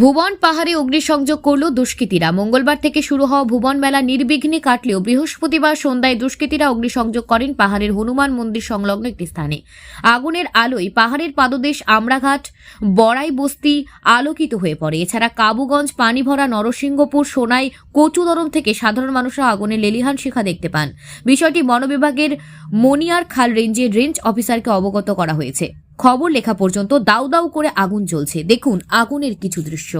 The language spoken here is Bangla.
ভুবন পাহাড়ে অগ্নিসংযোগ করল দুষ্কৃতীরা। মঙ্গলবার থেকে শুরু হওয়া ভুবন মেলা নির্বিঘ্নে কাটলেও বৃহস্পতিবার সন্ধ্যায় দুষ্কৃতীরা অগ্নিসংযোগ করেন পাহাড়ের হনুমান মন্দির সংলগ্ন একটি স্থানে। আগুনের আলোয় পাহাড়ের পাদদেশ আমরাঘাট বড়াই বস্তি আলোকিত হয়ে পড়ে। এছাড়া কাবুগঞ্জ, পানিভরা, নরসিংহপুর, সোনাই, কচুদরম থেকে সাধারণ মানুষরা আগুনের লেলিহান শিখা দেখতে পান। বিষয়টি বন বিভাগের মনিয়ার খাল রেঞ্জের রেঞ্জ অফিসারকে অবগত করা হয়েছে। খবর লেখা পর্যন্ত দাউ দাউ করে আগুন জ্বলছে। দেখুন আগুনের কিছু দৃশ্য।